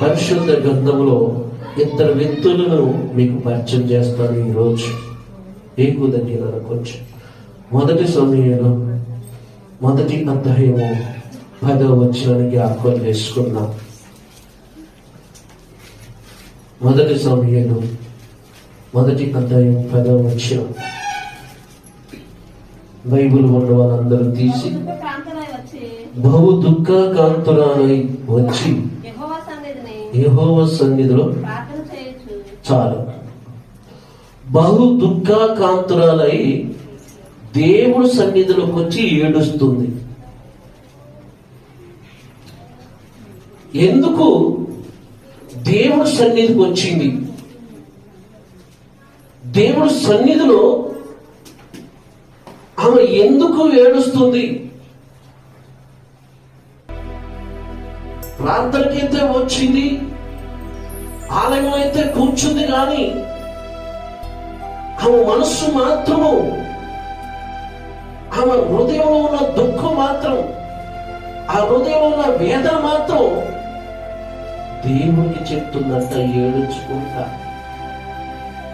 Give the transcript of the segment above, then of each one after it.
పరిశుద్ధ గ్రంథంలో ఇద్దరు వ్యక్తులను మీకు పరిచయం చేస్తాను ఈరోజు. ఏకు దగ్గర కొంచెం మొదటి సమయంలో మొదటి అధ్యాయము పదవ వచ్చినానికి జ్ఞాపకం చేసుకున్నాం మొదటి సమయంలో మొదటి అధ్యాయం పదవ వచ్చిన బైబిల్ ఉన్న వాళ్ళందరూ తీసి బహు దుఃఖ కాంతురాలై వచ్చి యెహోవా సన్నిధిలో చాలు. బహు దుఃఖ కాంతురాలై దేవుడు సన్నిధిలోకి వచ్చి ఏడుస్తుంది. ఎందుకు? దేవుడు సన్నిధికి వచ్చింది. దేవుడు సన్నిధిలో ఆమె ఎందుకు ఏడుస్తుంది? ప్రార్థనకైతే వచ్చింది ఆలయం అయితే కూర్చుంది కానీ ఆమె మనస్సు మాత్రము ఆమె హృదయంలో ఉన్న దుఃఖం మాత్రం ఆ హృదయంలో ఉన్న వేదన మాత్రం దేవునికి చెప్తుందంట ఏడుచుకుంటా.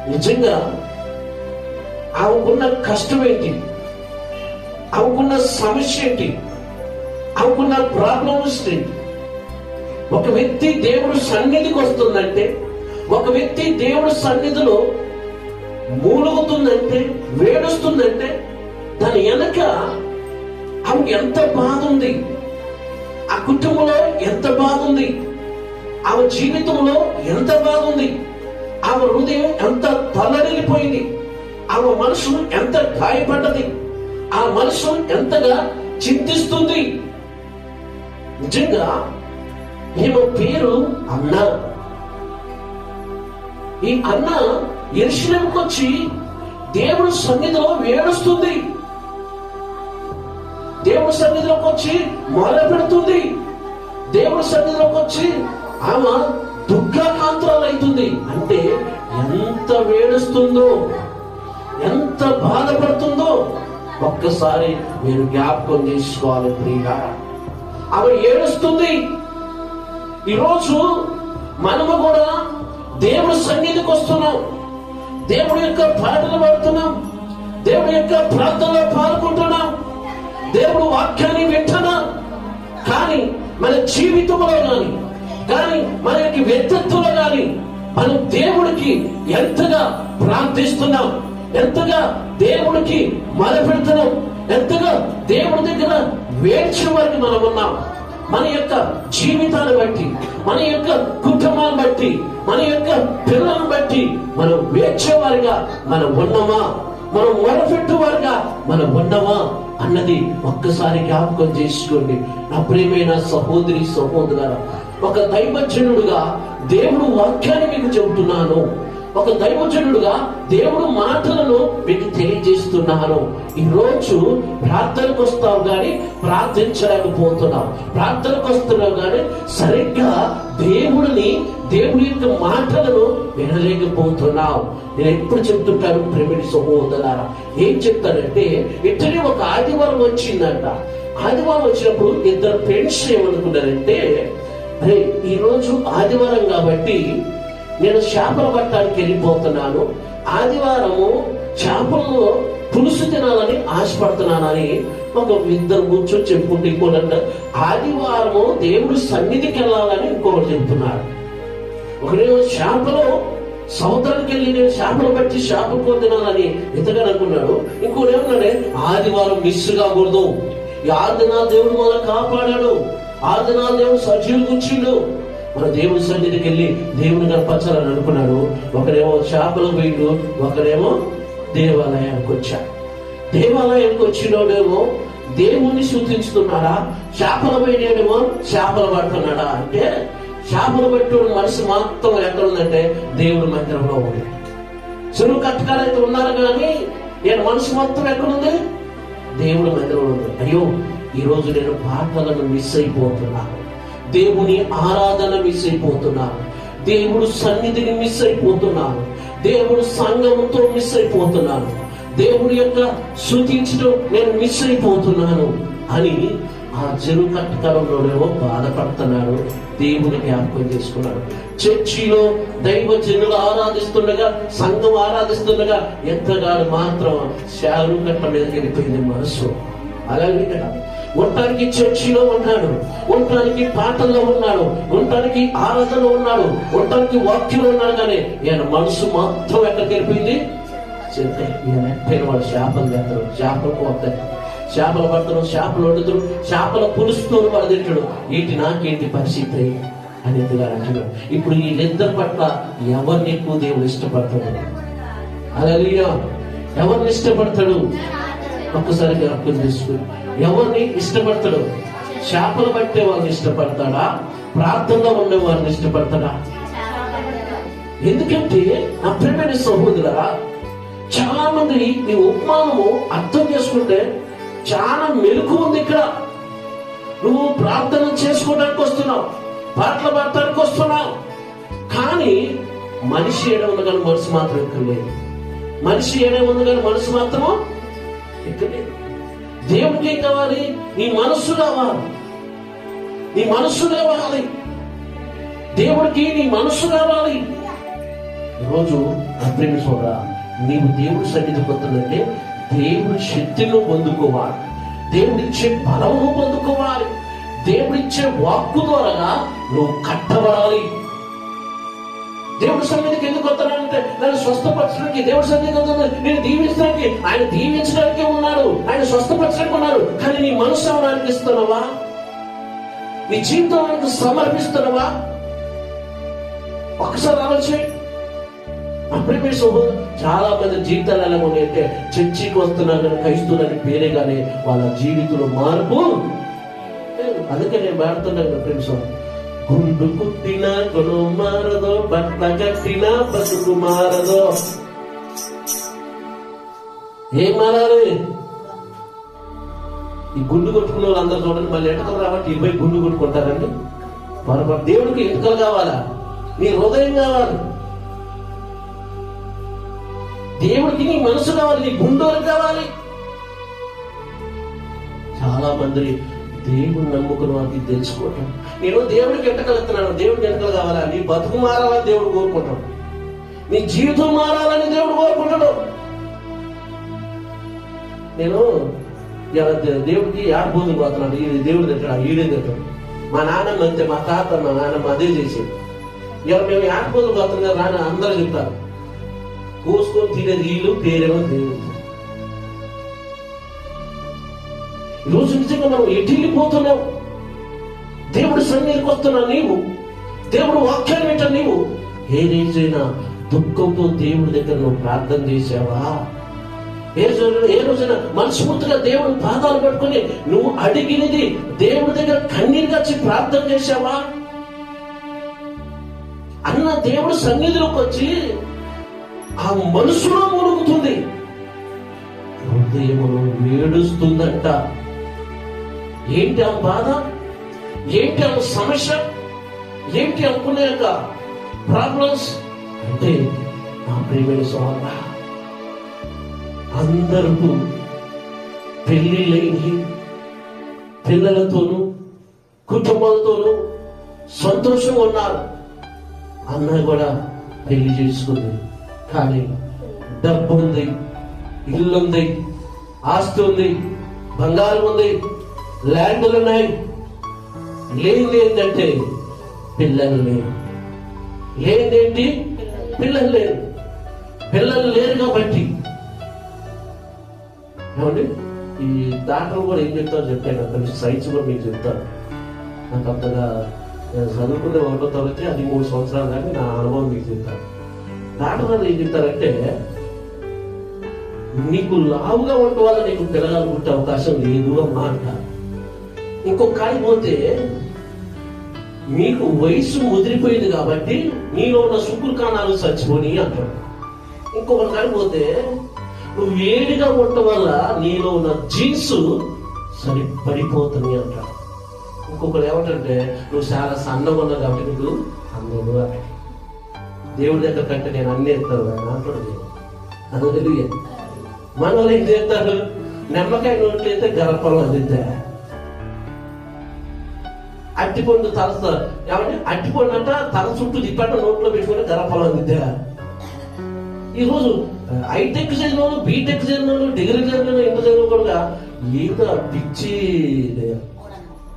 నిజంగా ఆమెకున్న కష్టం ఏంటి ఆమెకున్న సమస్య ఏంటి? ఆమెకున్న ప్రాబ్లమ్స్ ఏంటి? ఒక వ్యక్తి దేవుడు సన్నిధికి వస్తుందంటే ఒక వ్యక్తి దేవుడు సన్నిధిలో మూలుగుతుందంటే వేడుస్తుందంటే దాని వెనక ఆమె ఎంత బాధ ఉంది ఆ కుటుంబంలో ఎంత బాధ ఉంది ఆమె జీవితంలో ఎంత బాధ ఉంది ఆమె హృదయం ఎంత తల్లడిల్లిపోయింది ఆమె మనసు ఎంత గాయపడ్డది. ఆ మనసు ఎంతగా చింతిస్తుంది. నిజంగా ఈమె పేరు అన్న. ఈ అన్న ఎరుశలంకి వచ్చి దేవుడు సన్నిధిలో వేడుస్తుంది. దేవుడి సన్నిధిలోకి వచ్చి మొదలు పెడుతుంది. దేవుడి సన్నిధిలోకి వచ్చి ఆమె దుఃఖకాంతురాలు అవుతుంది అంటే ఎంత వేడుస్తుందో ఎంత బాధపడుతుందో ఒక్కసారి మీరు జ్ఞాపకం చేసుకోవాలి ప్రియ ఆమె ఏడుస్తుంది. ఈరోజు మనము కూడా దేవుడి సన్నిధికి వస్తున్నాం. దేవుడి యొక్క పాటలు పాడుతున్నాం. దేవుడి యొక్క ప్రార్థనలో పాల్గొంటున్నాం. దేవుడు వాక్యాన్ని వింటున్నాం. కానీ మన జీవితంలో కానీ కానీ మన యొక్క వ్యక్తిత్వంలో కానీ మనం దేవుడికి ఎంతగా ప్రార్థిస్తున్నాం ఎంతగా దేవుడికి మొదపెడుతున్నాం ఎంతగా దేవుడి దగ్గర వేడ్చే వారికి మనం ఉన్నాం. మన యొక్క జీవితాన్ని బట్టి మన యొక్క కుటుంబాన్ని బట్టి మన యొక్క పిల్లలను బట్టి మనం వేచేవారుగా మనం ఉన్నామా? మనం మొరపెట్టువారుగా మనం ఉన్నామా? అన్నది ఒక్కసారి జ్ఞాపకం చేసుకోండి. నా ప్రియమైన సహోదరి సహోదరు ఒక దైవజనుడుగా దేవుడు వాక్యాన్ని మీకు చెబుతున్నాను. ఒక దైవజనుడుగా దేవుడు మాటలను మీకు తెలియజేస్తున్నాను. ఈ రోజు ప్రార్థనకు వస్తావు కానీ ప్రార్థించలేకపోతున్నావు. ప్రార్థనకు వస్తున్నావు కానీ సరిగ్గా దేవుడిని దేవుడి యొక్క మాటలను వినలేకపోతున్నావు. నేను ఎప్పుడు చెప్తుంటాను ప్రేమిడి సహోదరారా ఏం చెప్తానంటే ఇట్టనే ఒక ఆదివారం వచ్చిందంట. ఆదివారం వచ్చినప్పుడు ఇద్దరు ఫ్రెండ్స్ ఏమనుకున్నారంటే అరే ఈరోజు ఆదివారం కాబట్టి నేను చేపలు పట్టడానికి వెళ్ళిపోతున్నాను. ఆదివారము చేపలు పులుసు తినాలని ఆశపడుతున్నానని ఒక ఇద్దరు కూర్చొని చెప్పుకుంటే ఇంకోటి ఆదివారము దేవుడి సన్నిధికి వెళ్ళాలని ఇంకొకరు చెప్తున్నారు. ఒకరేమో చేపలు సముద్రానికి వెళ్ళి నేను చేపలు పట్టి చేపలు తినాలని ఇతగా అనుకున్నాడు ఇంకోటేమన్నాడే ఆదివారం మిస్ కాకూడదు ఈ ఆరు దేవుడు మన కాపాడాడు. ఆరు దేవుడు సజీవులు కూర్చుండు. మన దేవుడి సన్నిధికి వెళ్ళి దేవుని కనపరచాలని అనుకున్నాడు ఒకరేమో చేపలు పోయిండు ఒకరేమో దేవాలయానికి వచ్చాడు. దేవాలయానికి వచ్చినోడేమో దేవుణ్ణి సూచిస్తున్నాడా చేపల పోయినేమో చేపలు పడుతున్నాడా? అంటే చేపలు పట్టుడు మనసు మాత్రం ఎక్కడ ఉందంటే దేవుడి మందిరంలో ఉంది చెరువు కట్టకాలైతే ఉన్నారు కానీ నేను మనసు మొత్తం ఎక్కడుంది దేవుడి మందిరంలో ఉంది అయ్యో ఈరోజు నేను పాటలను మిస్ అయిపోతున్నాను దేవుని ఆరాధన మిస్ అయిపోతున్నారు దేవుడు సన్నిధిని మిస్ అయిపోతున్నారు దేవుడు సంఘముతో మిస్ అయిపోతున్నాను దేవుడి యొక్క శృతించడం నేను మిస్ అయిపోతున్నాను అని ఆ చెరువు కట్టకాలంలోనేమో బాధపడుతున్నాడు దేవుని జ్ఞాపకం చేసుకున్నాడు చర్చిలో దైవ జనులు ఆరాధిస్తుండగా సంఘం ఆరాధిస్తుండగా ఎంతగానో మాత్రం శారు కట్ట మీద వెళ్ళిపోయింది మనసు. అలాగే కదా ఉండటానికి చర్చిలో ఉన్నాడు ఉండటానికి పాటల్లో ఉన్నాడు ఉండటానికి ఆరాధనలో ఉన్నాడు ఉండటానికి వాక్యంలో ఉన్నాడు కానీ ఈయన మనసు మొత్తం ఎక్కడికి వెళ్ళిపోయింది చెప్తే ఈయన ఎక్కడైనా వాడు చేపలు చేస్తారు చేపలు పోతాయి చేపలు పడతారు చేపలు వండుతారు చేపల పులుసుతో వాడు తింటాడు. ఏంటి నాకేంటి పరిస్థితి అని ఎదుగా అంటున్నాడు ఇప్పుడు వీళ్ళిద్దరి పట్ల ఎవరిని ఎక్కువ దేవుడు ఇష్టపడతాడు? అలా ఎవరిని ఇష్టపడతాడు? ఒక్కసారి అర్థం చేసుకుని ఎవరిని ఇష్టపడతాడు? చేపలు పట్టే వాళ్ళని ఇష్టపడతాడా? ప్రార్థనలో ఉండే వారిని ఇష్టపడతాడా? ఎందుకంటే నా ప్రియమైన సహోదరా చాలా మంది నీ ఉపమానము అర్థం చేసుకుంటే చాలా మెలకు ఉంది ఇక్కడ. నువ్వు ప్రార్థన చేసుకోవడానికి వస్తున్నావు పాటలు పాడటానికి వస్తున్నావు. కానీ మనిషి ఏడే ఉంది కానీ మనసు మాత్రం ఇక్కడ లేదు మనిషి ఏడే ఉంది కానీ మనసు మాత్రం ఇక్కడ దేవుడికి ఏం కావాలి? నీ మనస్సు కావాలి. నీ మనస్సు కావాలి. దేవుడికి నీ మనస్సు కావాలి. ఈరోజు అప్రేమి చూడరా నీవు దేవుడి సన్నిధి పొందుతుందంటే దేవుడి శక్తిలో పొందుకోవాలి. దేవుడిచ్చే బలమును పొందుకోవాలి. దేవుడిచ్చే వాక్కు ద్వారా నువ్వు కట్టబడాలి. దేవుడి సన్నిధికి ఎందుకు వస్తున్నానంటే నన్ను స్వస్థపరచడానికి దేవుడి సన్నిధికి వస్తున్నాను నేను దీవించడానికి ఆయన దీవించడానికే ఉన్నాడు. ఆయన స్వస్థపరచడానికి ఉన్నాడు కానీ నీ మనసు అవడానికి ఇస్తున్నావా? నీ జీవితం సమర్పిస్తున్నావా? ఒకసారి ఆలోచన అప్పుడే మీ సహోదరు చాలా మంది జీవితాలు ఎలా ఉన్నాయంటే చర్చికి వస్తున్నారు కానీ క్రైస్తులని పేరే కానీ వాళ్ళ జీవితంలో మార్పు అందుకే నేను మాడుతున్నాను ప్రేమ గుండు కుట్టిన కొను మారదో బట్ట కట్టిన బతుకు మారదో. ఏం మారాలి? ఈ గుండు కొట్టుకున్న వాళ్ళందరూ చూడండి మళ్ళీ ఎంటకలు రాబట్టి ఇరవై గుండు కొట్టుకుంటారండి. పొరపాటు దేవుడికి ఎంటకలు కావాలా? నీ హృదయం కావాలి. దేవుడికి నీ మనసు కావాలి నీ గుండోలు కావాలి. చాలా మంది దేవుని నమ్ముకున్న అది తెలుసుకోవటం. నేను దేవుడికి ఎంటకలుస్తున్నాను దేవుడికి ఎంటకలు కావాలా? నీ బతుకు మారాలని దేవుడు కోరుకుంటాడు. నీ జీవితం మారాలని దేవుడు కోరుకుంటాడు. నేను దే- దేవుడికి ఆడబోతులు పోతున్నాడు ఈ దేవుడు తింటాడు ఈడే తింటాడు. మా నాన్నమ్మ అంతే మా తాత మా నాన్నమ్మ అదే చేసేది. ఇవాళ మేము ఆడబోతులు పోతున్నాం కదా నాన్న అందరూ చెప్తారు. కోసుకొని తినేది వీళ్ళు పేరేమో దేవుడు. ఈరోజు నిజంగా మనం ఎటిల్లిపోతున్నాం దేవుడు సన్నిధికి వస్తున్నా నీవు దేవుడు వాక్యాన్ని వింట నీవు ఏ రోజైనా దుఃఖంతో దేవుడి దగ్గర నువ్వు ప్రార్థన చేసావా? ఏ రోజు ఏ రోజున మనస్ఫూర్తిగా దేవుని పాదాలు పట్టుకొని నువ్వు అడిగినది దేవుడి దగ్గర కన్నీరుగా వచ్చి ప్రార్థన చేశావా అన్న దేవుడు సన్నిధిలోకి వచ్చి ఆ మనసులో మునుగుతుంది హృదయములో వేడుస్తుందంట ఏంటి ఆమె బాధ? ఏంటి ఆమె సమస్య? ఏంటి అనుకునే యొక్క ప్రాబ్లమ్స్ అంటే నా ప్రియమైన సోదర అందరూ పెళ్ళిళ్ళైంది పిల్లలతోనూ కుటుంబాలతోనూ సంతోషంగా ఉన్నారు. అన్న కూడా పెళ్ళి చేసుకుంది. కానీ డబ్బు ఉంది ఇల్లు ఉంది ఆస్తి ఉంది బంగారం ఉంది. ల్యాండ్లు ఉన్నాయి. లేనిది ఏంటంటే పిల్లలు లేరు. లేనిదేంటి? పిల్లలు లేరు. పిల్లలు లేరు కాబట్టి. ఏమండి? ఈ దాంట్లో కూడా ఏం చెప్తారో చెప్పాను అతని సైన్స్ కూడా మీకు చెప్తాను. నాకు అంతగా నేను చదువుకునే ఒకటో తరగతి అది మూడు సంవత్సరాలు కానీ నా అనుభవం మీకు చెప్తాను. దాంట్లో గారు ఏం చెప్తారంటే నీకు లావుగా ఉండటం వల్ల నీకు పిల్లలు పుట్టే అవకాశం లేదు అమ్మా అంటారు ఇంకొక కాడి పోతే నీకు వయసు ముదిరిపోయింది కాబట్టి నీలో ఉన్న శుక్రకాణాలు చచ్చిపోని అంటాడు. ఇంకొక కాడి పోతే నువ్వు వేడిగా ఉండటం వల్ల నీలో ఉన్న జీన్స్ సరి పడిపోతుంది అంటాడు. ఇంకొకరు ఏమంటే నువ్వు చాలా సన్నగా ఉన్నావు కాబట్టి నీకు అందరు అని దేవుడి దగ్గర కంటే నేను అన్ని ఎత్తాను ఆయన అంటాడు దేవుడు. అందుకే మన వాళ్ళు ఏం చేస్తారు? నిమ్మకాయ నోట్లు అయితే గరపలు అందిద్దా? అట్టిపండు తల ఏమంటే అట్టిపండు అంట తల చుట్టూ తిప్పట నోట్లో పెట్టుకుని గర్భఫలం విద్య ఈరోజు హైటెక్ చదివిన వాళ్ళు బీటెక్ చదివిన వాళ్ళు డిగ్రీ చదివిన వాళ్ళు ఎంత కూడా ఏదో పిచ్చి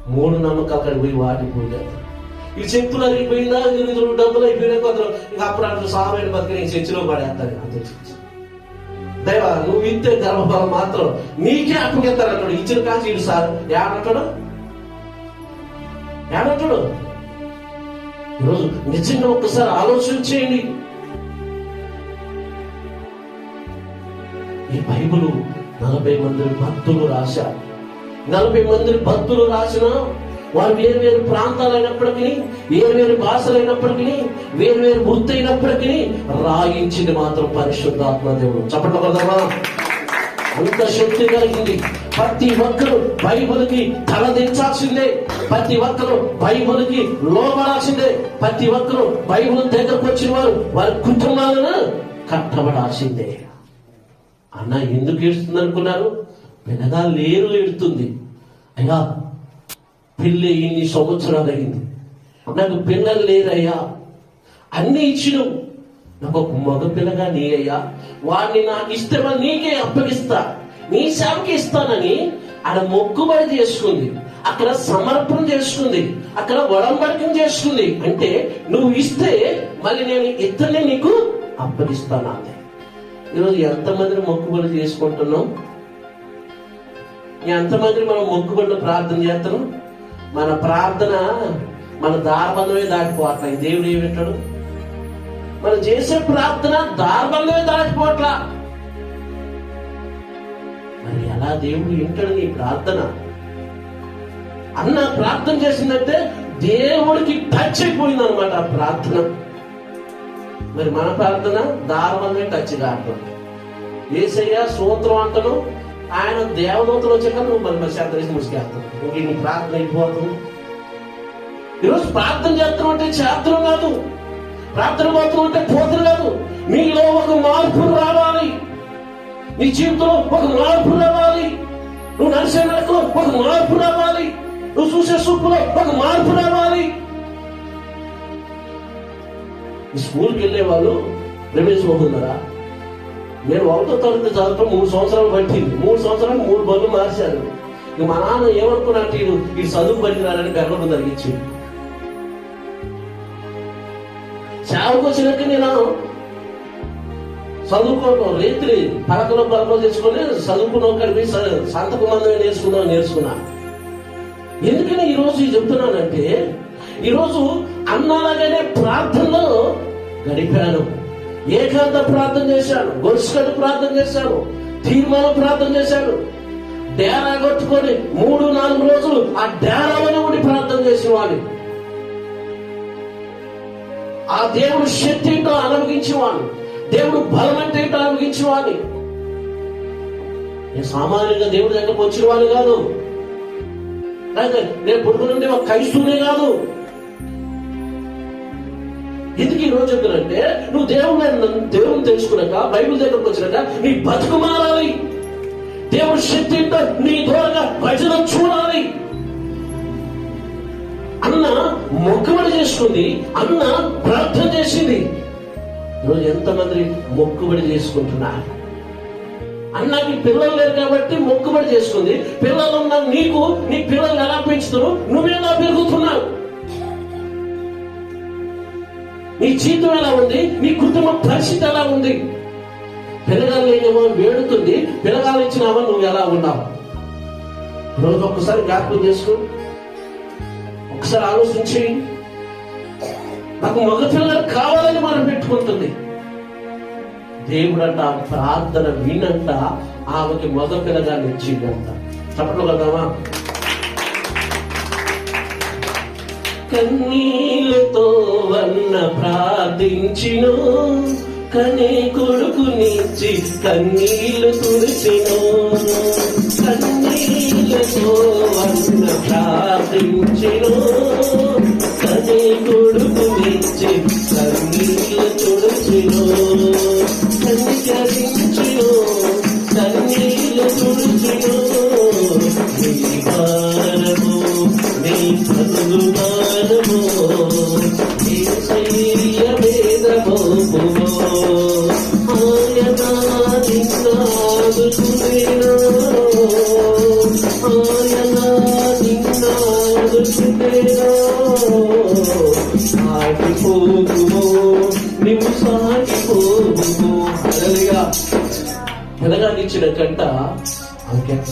మూడు నమ్మకాలు అక్కడ పోయి వాటికి పోయి ఈ చెప్పులు అరిగిపోయిందా ఇది డబ్బులు అయిపోయినా కొందరు ఇక అప్పుడు అట్లా సామైన బతికి నేను చర్చిలో పడేస్తాను. అంతే దైవ నువ్వు ఇస్తే గర్భఫలం మాత్రం నీకే అప్పగిస్తారు అంటాడు ఇచ్చిన కాచి ఇడు సార్ ఏమంటాడు? ఏమంటాడు ఈరోజు నిజంగా ఒక్కసారి ఆలోచన చేయండి ఈ బైబుల్ నలభై మంది భక్తులు రాశారు నలభై మంది భక్తులు రాసిన వారు వేరు వేరు ప్రాంతాలైనప్పటికీ వేరు వేరు భాషలైనప్పటికీ వేరు వేరు వృత్తి అయినప్పటికీ రాయించింది మాత్రం పరిశుద్ధాత్మ దేవుడు. చెప్పండి కొడదామా అంత శక్తి కలిగింది. ప్రతి ఒక్కరు బైబుల్కి తల దించాల్సిందే. ప్రతి ఒక్కరు బైబుల్కి లోబడాల్సిందే. ప్రతి ఒక్కరు బైబుల్ దగ్గరకు వచ్చిన వారు వారి కుటుంబాలను కట్టబడాల్సిందే. అన్న ఎందుకు ఏడుస్తుంది అనుకున్నారు? వినగా లేరు ఏడుతుంది. అయ్యా పెళ్ళి ఇన్ని సంవత్సరాలు అయింది నాకు పిల్లలు లేరయ్యా. అన్ని ఇచ్చినావు. నాకు ఒక మగ పిల్లగా నీ అయ్యా వాడిని నాకు ఇస్తే మరి నీకే అప్పగిస్తా. నీ సేవకి ఇస్తానని ఆడ మొక్కుబడి చేసుకుంది. అక్కడ సమర్పణ చేసుకుంది. అక్కడ వడంబడికం చేసుకుంది. అంటే నువ్వు ఇస్తే మళ్ళీ నేను ఇతరుని నీకు అప్పగిస్తాను అంతే ఈరోజు ఎంతమందిని మొక్కుబడి చేసుకుంటున్నాం? ఎంతమంది మనం మొక్కుబడిలో ప్రార్థన చేస్తున్నాం? మన ప్రార్థన మన దారబంధమే దాటిపోవట్లేదు. దేవుడు ఏమి వింటాడు? మనం చేసే ప్రార్థన దారుణంగా దాటిపోట్లా మరి ఎలా దేవుడు వింటాడు నీ ప్రార్థన? అన్న ప్రార్థన చేసిందంటే దేవుడికి టచ్ అయిపోయింది అనమాట ఆ ప్రార్థన. మరి మన ప్రార్థన దారుణంగా టచ్ కావట్లేదు ఏసయ్య సూత్రం అంటను ఆయన దేవదూతలు వచ్చాక నువ్వు మరి మరి వేసి ముసుకేస్తావు ఇంక నీ ప్రార్థన అయిపోతుంది. ఈరోజు ప్రార్థన చేస్తాం అంటే చేస్తాం కాదు. ప్రార్థన మాత్రం ఉంటే పోతులు కాదు. నీలో ఒక మార్పు రావాలి. నీ జీవితంలో ఒక మార్పు రావాలి. నువ్వు నడిచే నడకలో ఒక మార్పు రావాలి. నువ్వు చూసే సూపులో ఒక మార్పు రావాలి. స్కూల్కి వెళ్ళే వాళ్ళు రమేష్ నేను ఒకటో తరగతి చదవటం మూడు సంవత్సరాలు పట్టింది. మూడు సంవత్సరాలు మూడు బళ్ళు మార్చారు. ఇక మా నాన్న ఏమనుకున్నట్టు వీడు ఈ చదువు పట్టినారని గర్వం జరిగించింది సేవకు నేను చదువుకోవడం రేత్రి పలకలో పలకలు తెచ్చుకొని చదువుకున్న కలిపి సంతకు మందమే నేర్చుకుందాం నేర్చుకున్నా. ఎందుకని ఈరోజు చెప్తున్నానంటే ఈరోజు అన్నాలగానే ప్రార్థనలో గడిపాను. ఏకాంత ప్రార్థన చేశాను. గొలుసుకట్టు ప్రార్థన చేశాను. తీర్మానం ప్రార్థన చేశాను. డేరా కొట్టుకొని మూడు నాలుగు రోజులు ఆ డేరాలోనే ఉండి ప్రార్థన చేసేవాడిని. ఆ దేవుడు శక్తి ఏంటో అనుభవించేవాడు దేవుడు బలం అంటే ఏంటో అనుభవించేవాడిని నేను సామాన్యంగా దేవుడి దగ్గరకు వచ్చిన వాళ్ళు కాదు నేను పురుగు నుండి ఒక క్రైస్తునే కాదు. ఎందుకు ఈ రోజు ఎందుకంటే నువ్వు దేవుడు దేవుని తెలుసుకున్నాక బైబిల్ దగ్గరకు వచ్చినాక నీ బతుకు మారాలి. దేవుడి శక్తి ఏంటో నీ దూరంగా భజన చూడాలి. అన్న మొక్కుబడి చేసుకుంది అన్న ప్రార్థన చేసింది. ఈరోజు ఎంతమంది మొక్కుబడి చేసుకుంటున్నారు? అన్నకి పిల్లలు లేరు కాబట్టి మొక్కుబడి చేసుకుంది. పిల్లలు ఉన్న నీకు నీ పిల్లలు ఎలా పెంచుతున్నావు నువ్వెలా పెరుగుతున్నావు? నీ జీతం ఎలా ఉంది? నీ కుటుంబ పరిస్థితి ఎలా ఉంది? పిల్లగాలు వేడుతుంది. పిల్లగాలు ఇచ్చినావా నువ్వు ఎలా ఉన్నావు? రోజు ఒక్కసారి జ్ఞాపకం చేసుకో. ఒకసారి ఆలోచించి నాకు మగ పిల్లలు కావాలని మనం పెట్టుకుంటుంది. దేవుడంట ఆ ప్రార్థన వినంట ఆమెకి మగ పిల్లగా ఇచ్చిందంట చెప్పట్లు కదామా కన్నీళ్ళతో వన్న ప్రార్థించినో కనే కొడుకునిచ్చి కన్నీళ్ళు తుడిచిను కన్నీళ్ళతో వన్న ప్రార్థించిను. కనే కొడుకునిచ్చి కన్నీళ్ళు తుడిచిను కనికరించును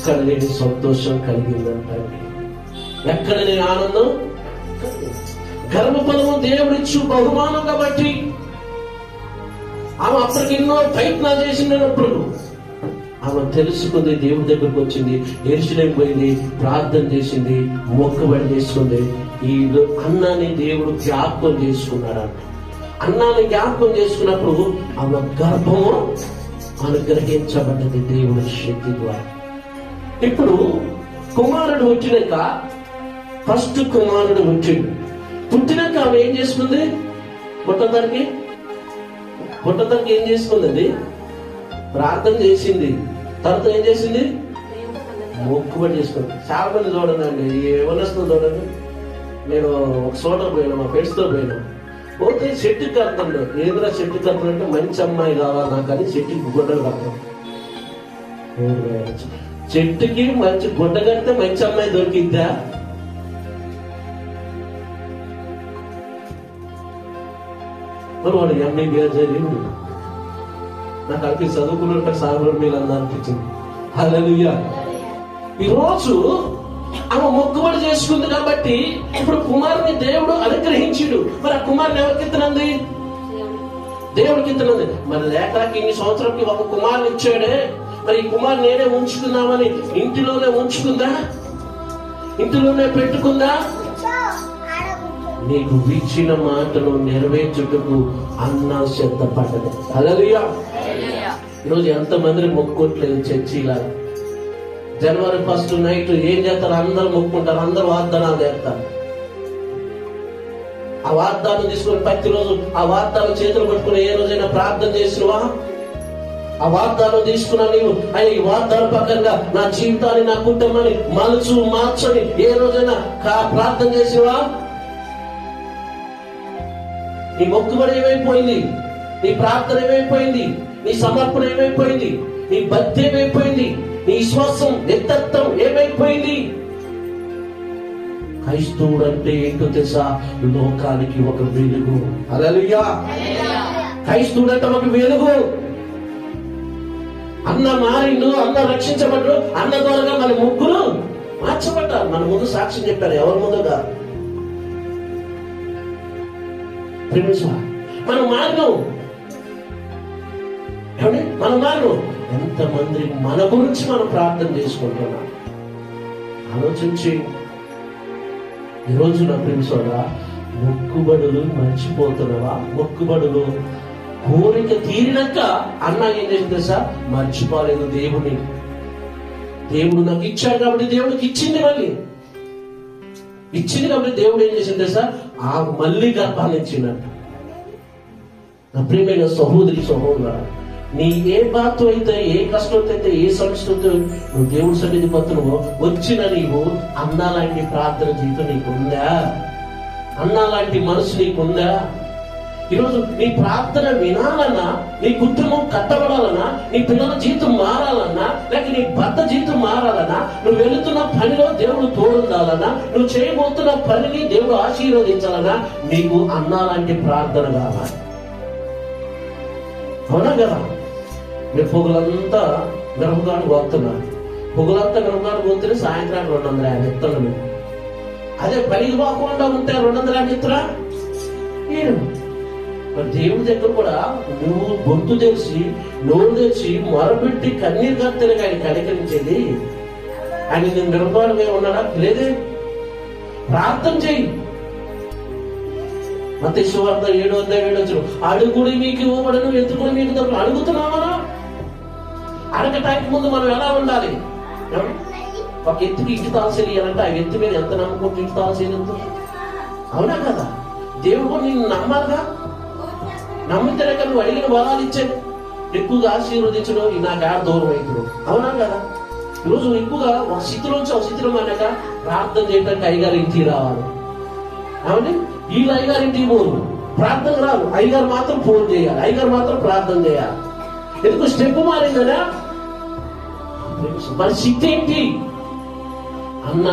ఎక్కడ లేని సంతోషం కలిగిందంటండి ఎక్కడ లేని ఆనందం? గర్భఫలము దేవుడిచ్చు బహుమానం కాబట్టి ఆమె అప్పటికి ఎన్నో ప్రయత్నాలు చేసినప్పుడు ఆమె తెలుసుకుంది దేవుడి దగ్గరకు వచ్చింది ఏర్చలేం పోయింది ప్రార్థన చేసింది మొక్కుబడి చేసుకుంది. ఈ అన్నాన్ని దేవుడు జ్ఞాపకం చేసుకున్నాడంట అన్నాన్ని జ్ఞాపకం చేసుకున్నప్పుడు ఆమె గర్భము అనుగ్రహించబడ్డది దేవుడి శక్తి ద్వారా. ఇప్పుడు కుమారుడు వచ్చినాక ఫస్ట్ కుమారుడు వచ్చిండు పుట్టినాక ఆమె ఏం చేసుకుంది? పుట్టదానికి పుట్టదానికి ఏం చేసుకుంది అది? ప్రార్థన చేసింది. తర్వాత ఏం చేసింది? మొక్కుబడి చేసుకుంది. చాలా మంది చూడండి ఏమనిస్తుంది చూడండి. నేను ఒక చోట పోయాను మా ఫ్రెండ్స్తో పోయాను. పోతే చెట్టు కడతాడు. ఏదైనా చెట్టు కడతాడు అంటే మంచి అమ్మాయి కావాలి నాకు అని చెట్టుకి గుడ్డలు కడతాడు చెట్టుకి మంచి గుడ్డ కడితే మంచి అమ్మాయి దొరికిద్దా? మరి వాడు ఎంబీబీఎస్ చదివి నాకు అనిపి చదువుకున్నట్టు సాగులో మీరు అందరూ అనిపించింది. హల్లెలూయా. ఈరోజు ఆమె మొక్కుబడి చేసుకుంది కాబట్టి ఇప్పుడు కుమారుని దేవుడు అనుగ్రహించుడు. మరి ఆ కుమారుని ఎవరికి ఇస్తున్నది దేవుని దేవుడికి ఇస్తున్నది మరి లేఖలకి ఇన్ని సంవత్సరాలకి ఒక కుమారుని ఇచ్చాడే? మరి ఈ కుమారు నేనే ఉంచుకుందామని ఇంటిలోనే ఉంచుకుందా? ఇంటిలోనే పెట్టుకుందా? నీకు ఇచ్చిన మాటను నెరవేర్చుటకు అన్నా సిద్ధపడ్డది హల్లెలూయా. ఈరోజు ఎంతమందిని మొక్కుకోవట్లేదు చర్చిలా జనవరి ఫస్ట్ నైట్ ఏం చేస్తారు? అందరూ మొక్కుంటారు అందరూ వాగ్దానాలు చేస్తారు. ఆ వాగ్దానం తీసుకుని ప్రతిరోజు ఆ వాగ్దానం చేతులు పట్టుకుని ఏ రోజైనా ప్రార్థన చేసినవా? ఆ వాగ్దానం తీసుకున్నా నీవు అయ్యా ఈ వాగ్దానం ప్రకారంగా నా జీవితాన్ని నా కుటుంబాన్ని మలుచు మార్చని ఏ రోజైనా ప్రార్థన చేసినవా నీ మొక్కుబడి ఏమైపోయింది? నీ ప్రార్థన ఏమైపోయింది? నీ సమర్పణ ఏమైపోయింది? నీ భక్తి ఏమైపోయింది? నీ విశ్వాసం వ్యక్తత్వం ఏమైపోయింది? క్రైస్తవుడు అంటే ఏంటో తెలుసా? లోకానికి ఒక వెలుగు. అలలుయా క్రైస్తవుడు అంటే ఒక వెలుగు. అన్న మారిండు అన్న రక్షించబడ్డు అన్న ద్వారా మన ముగ్గురు మార్చబడ్డారు. మన ముందు సాక్ష్యం చెప్పారు. ఎవరి ముందుగా? ప్రేమించా మనం మారినాం. ఏమండి? మనం మారినాం. ఎంతమంది మన గురించి మనం ప్రార్థన చేసుకుంటున్నాం. ఆలోచించి ఈరోజు నా ప్రేమిసోడా మొక్కుబడులు మర్చిపోతున్నావా? మొక్కుబడులు కోరిక తీరినాక అన్న ఏం చేసింది తెలుసా? మర్చిపోలేదు దేవుని దేవుడు నాకు ఇచ్చాడు కాబట్టి దేవుడికి ఇచ్చింది మళ్ళీ. ఇచ్చింది కాబట్టి దేవుడు ఏం చేసింది తెలుసా? ఆ మళ్ళీ గర్భాన్ని ఇచ్చినట్టు నా ప్రియమైన సహోదరి సహోదరు నీ ఏ బాధ అయితే ఏ కష్టంతో అయితే ఏ సమస్యతో నువ్వు దేవుడి సన్నిధి పత్రమో వచ్చిన నీవు అన్న లాంటి ప్రార్థన జీవితం నీకుందా? అన్నా లాంటి మనసు నీకుందా? ఈరోజు నీ ప్రార్థన వినాలన్నా నీ కుటుంబం కట్టబడాలన్నా నీ పిల్లల జీవితం మారాలన్నా లేక నీ భర్త జీవితం మారాలన్నా నువ్వు వెళుతున్న పనిలో దేవుడు తోడుండాలన్నా నువ్వు చేయబోతున్న పనిని దేవుడు ఆశీర్వదించాలన్నా నీకు అన్నా లాంటి ప్రార్థన కావాలి. అవునా కదా? మీరు పొగులంతా మిరపకాడు పోతున్నారు పొగలంతా మిరపకాడు పోతే సాయంత్రానికి రెండు వందల యాభై ఇస్తాను అదే పనికి పోకుండా ఉంటే రెండు వందల యాభై ఇత్తరా మరి దేవుడి దగ్గర కూడా నువ్వు గొంతు తెరిచి నోరు తెరిచి మొరబెట్టి కన్నీరు కత్తెలు ఆయన కనికరించేది. ఆయన నేను నిర్మాణమే ఉన్నాడా? లేదే. ప్రార్థన చేయి. మత శివార్త ఏడు వంద ఏడు వచ్చిన అడుగుడి మీకు ఇవ్వబడను ఎత్తుకుని మీకు దొరకను. అడుగుతున్నావా? అడగటానికి ముందు మనం ఎలా ఉండాలి? ఒక ఎత్తుకి ఇంటి తాల్సేది అంటే ఆ ఎత్తు మీద ఎంత నమ్మకం ఇంటి తాల్సేది అవునా కదా? దేవుడు నిన్ను నమ్మాలిగా? నమ్మితేనే కదా నువ్వు అడిగిన వరాలు ఇచ్చేది ఎక్కువగా ఆశీర్వదించడం ఈ నాకు ఆడ దూరం అవుతుడు అవునా కదా? ఈరోజు ఎక్కువగా ఒక స్థితిలోంచి ఒక స్థితిలో మనక ప్రార్థన చేయడానికి అయ్యగారు ఇంటికి రావాలి. ఏమండి వీళ్ళు అయ్యగారు ఇంటికి పోరు. ప్రార్థన రాదు అయ్యగారు మాత్రం ఫోన్ చేయాలి. అయ్యగారు మాత్రం ప్రార్థన చేయాలి. ఎందుకు? స్టెప్ మారిందనా మన శక్తి ఏంటి? అన్న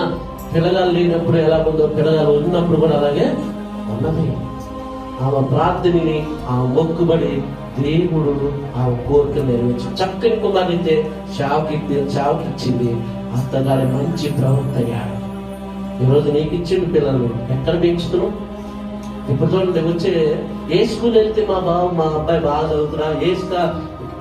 పిల్లగాలు లేనప్పుడు ఎలా ఉందో పిల్లగాలు ఉన్నప్పుడు కూడా అలాగే ఉన్నది. ఆమె ప్రార్థనని ఆ మొక్కుబడి దేవుడు ఆ కోరిక నెరవేర్చి చక్కని కుమారితే చావుకి చావుకి ఇచ్చింది. అత్తగారి మంచి ప్రవక్త అయ్యాడు. ఈరోజు నీకు ఇచ్చిన పిల్లలు. ఎక్కడ పెంచుతున్నావు? ఇప్పుడు చూడండి వచ్చే ఏ స్కూల్ వెళ్తే మా బాబు మా అబ్బాయి బాగా చదువుతున్నా ఏ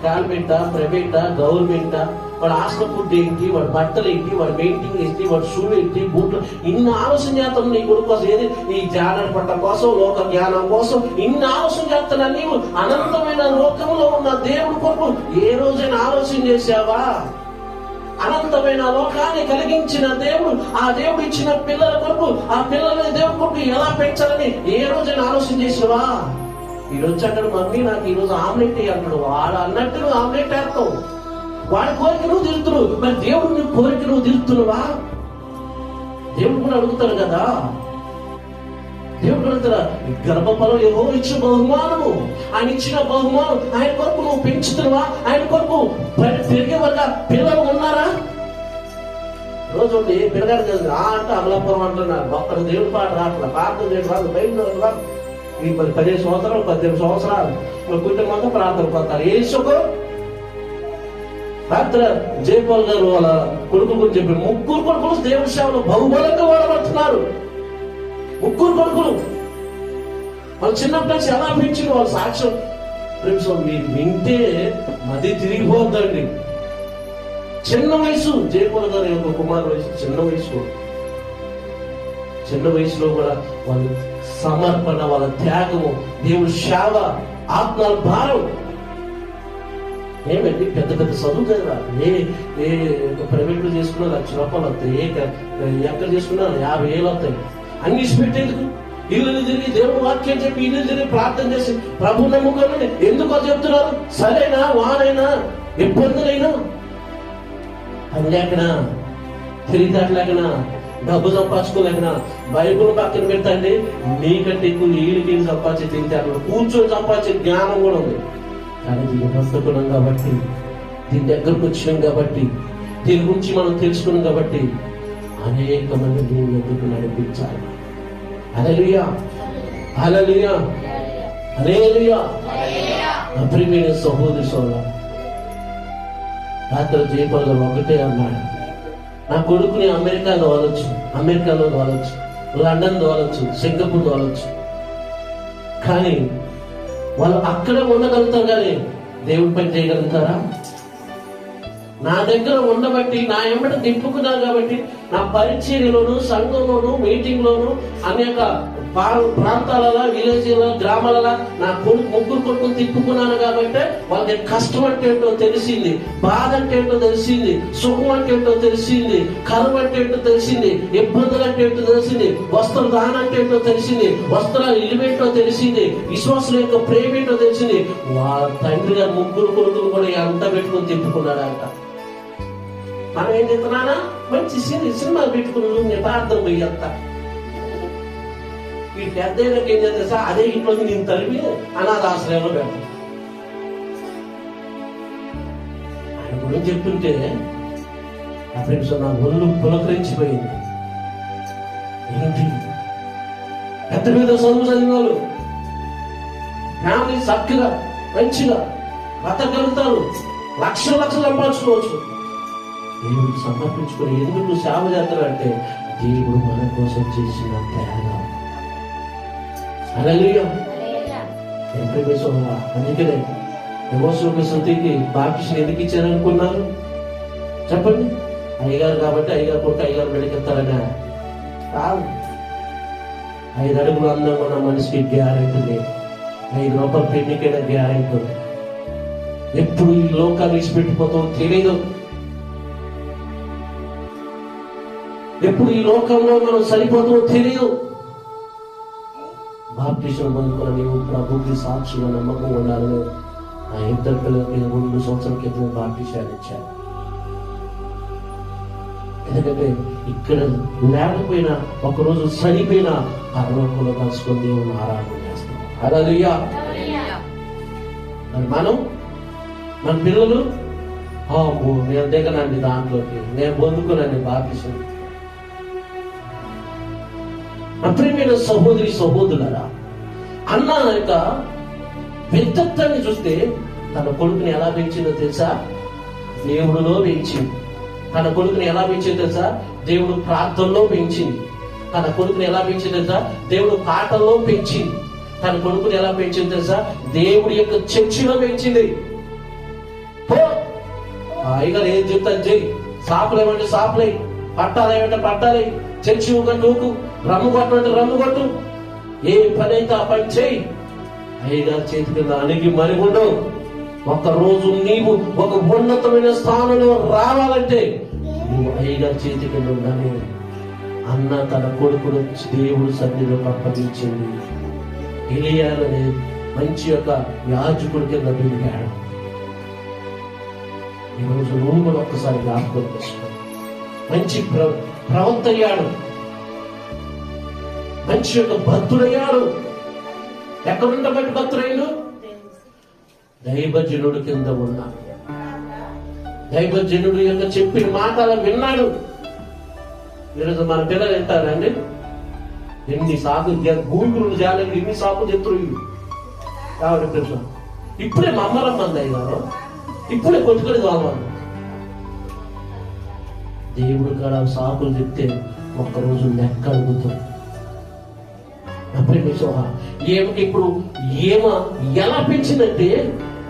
కాన్వెంటా ప్రైవేటా గవర్నమెంటా? వాడు హాస్టల్ ఫుడ్ ఏంటి? వాడు బట్టలు ఏంటి? వాడు పెయింటింగ్ ఏంటి? వాడు షూ ఏంటి? బూట్లు ఇన్ని ఆలోచన చేస్తాం నీ గురు కోసం. ఏది? నీ జ్ఞానం పట్ల కోసం లోక జ్ఞానం కోసం. ఇన్ని ఆలోచన చేస్తున్నా నీవు? అనంతమైన లోకంలో ఉన్న దేవుడి కొరకు ఏ రోజైనా ఆలోచన చేశావా? అనంతమైన లోకాన్ని కలిగించిన దేవుడు ఆ దేవుడు ఇచ్చిన పిల్లల కొరకు ఆ పిల్లల్ని దేవుడి కొరకు ఎలా పెంచాలని ఏ రోజైనా ఆలోచన చేసావా ఈ రోజు మమ్మీ నాకు ఈరోజు ఆమ్లెట్ వేయి" వాడు అన్నట్టు ఆమ్లెట్ వేస్తావు. వాడి కోరిక నువ్వు తిరుగుతున్నావు మరి దేవుడు నీ కోరిక నువ్వు తిరుగుతున్నావా దేవుడు కూడా అడుగుతాడు కదా. దేవుడు అడుగుతారా గర్భఫలం ఏవో ఇచ్చిన బహుమానము. ఆయన ఇచ్చిన బహుమానం ఆయన కొరకు నువ్వు పెంచుతున్నావా ఆయన కొరకు తిరిగే పెరిగే వల్ల పిల్లలు ఉన్నారా? రోజు ఒకటి ఏ పిల్లగాడు కదా ఆ అంటే అమలాపురం అంటున్నారు ఒక్కడ దేవుడు పాట రాట్లా. ప్రార్థన చేయడం రాదు బయట రాదు ఈ పది పదిహేను సంవత్సరాలు పద్దెనిమిది సంవత్సరాలు. మా మాత్రం ప్రార్థన పడతారు ఏ సుఖం రాత్రి జయపాల్ గారు వాళ్ళ కొడుకు గురించి చెప్పి ముగ్గురు కొడుకులు దేవుడి సేవలు బహుబలంగా వాడబడుతున్నారు. ముగ్గురు కొడుకులు. వాళ్ళు చిన్నప్పటి నుంచి ఎలా పెంచింది వాళ్ళ సాక్ష్యం. ఫ్రెండ్స్ మీరు వింటే మది తిరిగిపోద్దండి చిన్న వయసు జయపాల్ గారి యొక్క కుమార్ వయసు చిన్న వయసు. చిన్న వయసులో కూడా వాళ్ళ సమర్పణ వాళ్ళ త్యాగము దేవుడి సేవ ఆత్మ భారం ఏమండి పెద్ద పెద్ద చదువు కదా ఏ ఏ ప్రైవేట్ చేసుకున్నా లక్ష రూపాయలు వస్తాయి. ఏ ఎక్కడ చేసుకున్నా యాభై వేలు వస్తాయి. అన్ని ఇచ్చిపెట్టేందుకు ఇల్లు తిరిగి దేవుడు వాక్యం చెప్పి ఇల్లు తిరిగి ప్రార్థన చేసి ప్రభు నమ్ముకొని ఎందుకో చెప్తున్నారు? సరేనా వానైనా ఇబ్బందులైనా? పని లేకనా? తెలివితేటలేకనా డబ్బు సంపాదించుకోలేకనా? బైబుల్ పక్కన అండి మీకంటే ఎక్కువ వీళ్ళకి సంపాదించే తెలివితేటలు? కూర్చొని సంపాదించే జ్ఞానం కూడా ఉంది. కానీ దీన్ని కాబట్టి దీని దగ్గరకు వచ్చినాం కాబట్టి దీని గురించి మనం తెలుసుకున్నాం కాబట్టి అనేక మంది దీని దగ్గరకు నడిపించాలి అలలుయా అలలుయా అలేలుయా నా ప్రియమైన సహోదరి సోదరు రాత్రి జయపాల్ ఒకటే అన్నాడు. నా కొడుకుని అమెరికా దోలొచ్చు అమెరికాలో దోలొచ్చు లండన్ దోలొచ్చు సింగపూర్ దోలొచ్చు కానీ వాళ్ళు అక్కడే ఉండగలుగుతారు కానీ దేవుడి పని చేయగలుగుతారా? నా దగ్గర ఉండబట్టి నా ఎంబట తిప్పుకున్నారు కాబట్టి నా పరిచర్యలోను సంఘంలోను మీటింగ్ లోను అనేక పా- ప్రాంతాలలో విలేజ్లలో గ్రామాలలో నా కొడుకు ముగ్గురు కొడుకుని తిప్పుకున్నాను కాబట్టి వాళ్ళకి కష్టం అంటే ఏంటో తెలిసింది బాధ అంటే ఏంటో తెలిసింది సుఖం అంటే ఏంటో తెలిసింది కరువు అంటే ఏంటో తెలిసింది ఇబ్బందులు అంటే ఏంటో తెలిసింది వస్త్ర దానం అంటే ఏంటో తెలిసింది వస్త్రాలు ఇలివేంటో తెలిసింది విశ్వాసం యొక్క ప్రేమ ఏంటో తెలిసింది. వాళ్ళ తండ్రి గారు ముగ్గురు కొడుకులు కూడా ఎంత పెట్టుకుని తిప్పుకున్నాడంట మనం ఏం చేస్తున్నానా మంచి సినిమా సినిమాలు పెట్టుకుని నేను ప్రార్థన అంతా ఈ పెద్ద ఏం చేస్తా అదే ఇంట్లో నేను తలిపి అనాథాశ్రయంలో పెడతాను ఆయన గురించి చెప్తుంటే నా ఫ్రెండ్స్ నా ఒళ్ళు పులకరించిపోయింది. ఏంటి? పెద్ద మీద చదువు చదివిన వాళ్ళు. ఫ్యామిలీ చక్కగా మంచిగా బతకగలుగుతారు. లక్షల లక్షలు సంపాదించుకోవచ్చు. దేవుడికి సమర్పించుకొని ఎందుకు సేవ చేస్తారు అంటే దేవుడు మన కోసం చేసిన త్యాగం. అందుకనే యమోసుకు శృతికి బాప్టిషన్ ఎందుకు ఇచ్చారనుకున్నారు చెప్పండి. అయ్యగారు కాబట్టి అయ్యగారు కొట్టి అయ్యగారు వెళకెత్తారనా కాదు ఐదు అడుగులు అందంగా ఉన్న మనిషికి గ్యారెంటీ లేదు ఐదు రూపాయలు పెన్నికైనా గ్యారెంటీ ఉంది ఎప్పుడు ఈ లోకాన్ని విడిచిపెట్టిపోతాం తెలియదు ఎప్పుడు ఈ లోకంలో మనం సరిపోతామో తెలియదు బాప్టిజం పొందుకున్న నీవు ప్రభుకి సాక్షిగా నమ్మకం ఉండాలని ఆ ఇద్దరు పిల్లలకి రెండు సంవత్సరాల క్రితం బాప్టిజాన్ని ఇచ్చారు ఎందుకంటే ఇక్కడ లేకపోయినా ఒకరోజు చనిపోయినా పరలోకంలో కలుసుకొని దేవుని ఆరాధన చేస్తాం. హల్లెలూయా. మరి మనం మన పిల్లలు నేను దిగనండి దాంట్లోకి. నేను పొందుకునండి నా అప్రియమైన సహోదరి సహోదరులరా అన్న యొక్క వ్యక్తిత్వాన్ని చూస్తే తన కొడుకుని ఎలా పెంచిందో తెలుసా? దేవుడిలో పెంచింది. తన కొడుకుని ఎలా పెంచింది తెలుసా? దేవుడు ప్రార్థనలో పెంచింది. తన కొడుకుని ఎలా పెంచింది తెలుసా? దేవుడు పాటల్లో పెంచింది. తన కొడుకుని ఎలా పెంచింది తెలుసా? దేవుడి యొక్క చర్చిలో పెంచింది. హాయిగా అయ్యగారు ఏం చెప్తాను చేయి సాపులు ఏమంటే సాపులే పట్టాలు ఏమంటే పట్టాలి చర్చి ఒక నూకు. రమ్ము కొట్టమంటే రమ్ము కొట్టు. ఏ పని అయితే ఆ పని చేయి. అయ్యగారి చేతి కింద అణిగి మరి ఉండవు ఒక రోజు నీవు ఒక ఉన్నతమైన స్థానంలో రావాలంటే నువ్వు అయ్యగారి చేతి కింద ఉండాలి. అన్న తన కొడుకును దేవుడు సన్నిధిలోకి అప్పగించింది ఎలియాలని మంచి యొక్క యాజకుడి కింద పెరిగాడు ఈరోజు నువ్వు కూడా ఒక్కసారి జ్ఞాపకం మంచి ప్ర ప్రవక్త అయ్యాడు. మంచి యొక్క భక్తుడయ్యాడు. ఎక్కడుండబట్టి భక్తుడైను దైవజనుడు కింద ఉన్నాడు. దైవజనుడు యొక్క చెప్పిన మాటలు విన్నాడు. ఈరోజు మన పిల్లలు వింటారండి. ఎన్ని సాగు గూగులు జాలేదు ఎన్ని సాగు చెప్తారు కాబట్టి ఇప్పుడే మా అమ్మ అయ్యారు ఇప్పుడే కొట్టుకొని కావాలి దేవుడు కాడ సాకులు చెప్తే ఒక్కరోజు లెక్క అడుగుతుంది ఏమ ఇప్పుడు ఏమ ఎలా పెంచిందంటే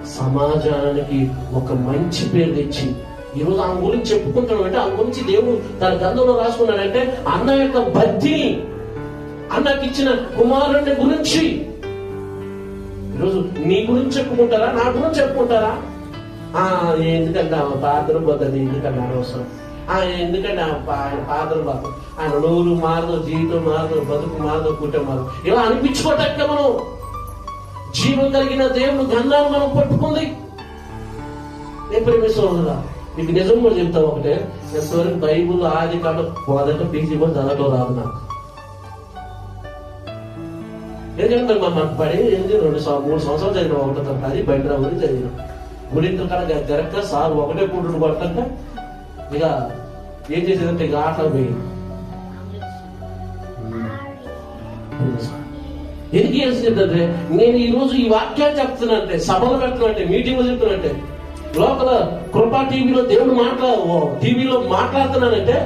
సమాజానికి ఒక మంచి పేరు తెచ్చి ఈరోజు ఆమె గురించి చెప్పుకుంటాడు అంటే ఆమె గురించి దేవుడు తన గంధంలో రాసుకున్నాడంటే అన్న యొక్క బద్ధిని అన్నకి ఇచ్చిన కుమారుని గురించి. ఈరోజు నీ గురించి చెప్పుకుంటారా? నా గురించి చెప్పుకుంటారా? ఆ ఎందుకంటే ఆమె పాత్ర పోతుంది ఎందుకంటే అనవసరం ఆయన ఎందుకంటే ఆయన పాత్ర పోతుంది ఆయన నోరు మారదు జీవితం మారదు బతుకు మారదు కుటుంబం మారదు. ఇలా అనిపించుకోవటానికి మనం. జీవం కలిగిన దేవుడు గంధాన్ని మనం పట్టుకుంది. నేను ప్రేమిస్తున్నా మీకు నిజం కూడా చెప్తా ఒకటే? ఎంతవరకు బైబుల్ ఆది కాడ మొదట పీజీ కూడా చదవటం రాదు నాకు. ఎందుకంటే మా మన పడి? ఏంటి రెండు మూడు సంవత్సరాలు చదివిన ఒకటో తప్ప అది బయట రావాలి చదివిన. గుడింటి కాడ జరగక సార్ ఒకటే కూడు కొట్టక ఇక ఏం చేసేదంటే ఇక ఆటలు పోయి. ఎందుకు చేస్తుందంటే నేను ఈ రోజు ఈ వాక్యాలు చెప్తున్నానంటే సభలు పెడుతున్నట్టే మీటింగ్లు చెప్తున్నట్టే లోపల కృపా టీవీలో దేవుడు మాట్లా టీవీలో మాట్లాడుతున్నానంటే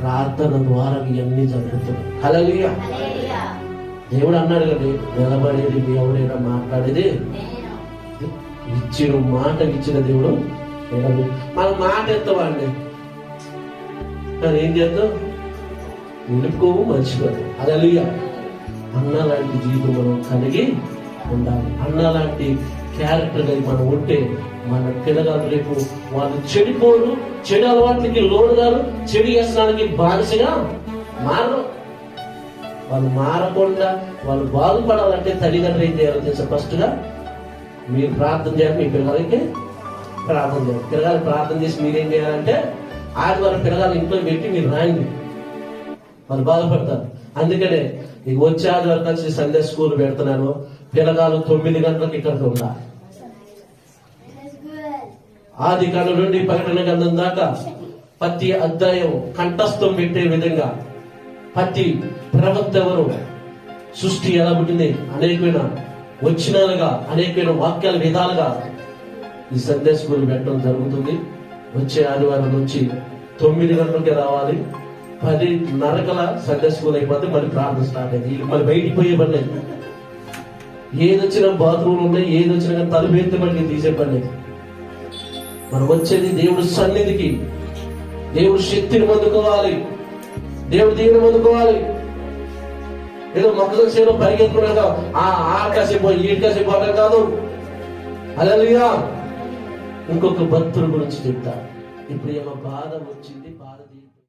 ప్రార్థన ద్వారా ఇవన్నీ జరుగుతున్నాయి. హల్లెలూయా. దేవుడు అన్నాడు కదా నిలబడేది ఎవరైనా మాట్లాడేది? ఇచ్చిన మాట ఇచ్చిన దేవుడు మన మాట ఎత్తవాండి కానీ ఏం చేద్దాం? ఉండిపోవు మర్చిపోదు. అదలుయ్య అన్న లాంటి జీవితం మనం కలిగి ఉండాలి. అన్న లాంటి క్యారెక్టర్ కలిగి మనం ఉంటే మన పిల్లగాలు రేపు వాళ్ళు చెడిపోరు చెడు అలవాట్లకి లోను గారు చెడు వ్యసనానికి బానిసగా మారరు. వాళ్ళు మారకుండా వాళ్ళు బాగుపడాలంటే తల్లిదండ్రులు ఏం చేయాలో తెలుసా? ఫస్ట్గా మీరు ప్రార్థన చేయాలి మీ పిల్లలకి ప్రార్థన చేయాలి. పిల్లగాలు ప్రార్థన చేసి మీరేం చేయాలంటే ఆదివారం పిల్లగాలు ఇంట్లో పెట్టి మీరు రాయండి. వాళ్ళు బాధపడతారు. అందుకనే ఇక వచ్చే ఆదివారం కలిసి సండే స్కూల్ పెడుతున్నాను. పిల్లగాలు తొమ్మిది గంటలకు ఇక్కడికి ఉండాలి. ఆది కాలం నుండి ప్రకటన గంధం దాకా ప్రతి అధ్యాయం కంఠస్థం పెట్టే విధంగా ప్రతి ప్రవక్త ఎవరు? సృష్టి ఎలా పుట్టింది? అనేకమైన వచ్చినాలుగా అనేకమైన వాక్యాల విధాలుగా ఈ సండే పెట్టడం జరుగుతుంది. వచ్చే ఆదివారం నుంచి తొమ్మిది గంటలకి రావాలి. పది నరకల సండే స్కూల్ అయిపోతే మళ్ళీ ప్రార్థన స్టార్ట్ అయింది. మళ్ళీ బయటికి పోయే పని లేదు. ఏది వచ్చినా బాత్రూమ్ ఉన్నాయి ఏది వచ్చినా కానీ తలుపు మనకి తీసే పని లేదు. మనం వచ్చేది దేవుడు సన్నిధికి. దేవుడు శక్తిని పొందుకోవాలి. దేవుడు దీన్ని పొందుకోవాలి. ఏదో మొక్కజొన్న చేలో పరిగెత్తుకున్నాక ఆ ఆకాశం పోయి ఈటకాశం పోవడం కాదు. అలలుగా ఇంకొక భక్తుల గురించి చెప్తా ఇప్పుడు ఏమో బాధ వచ్చింది.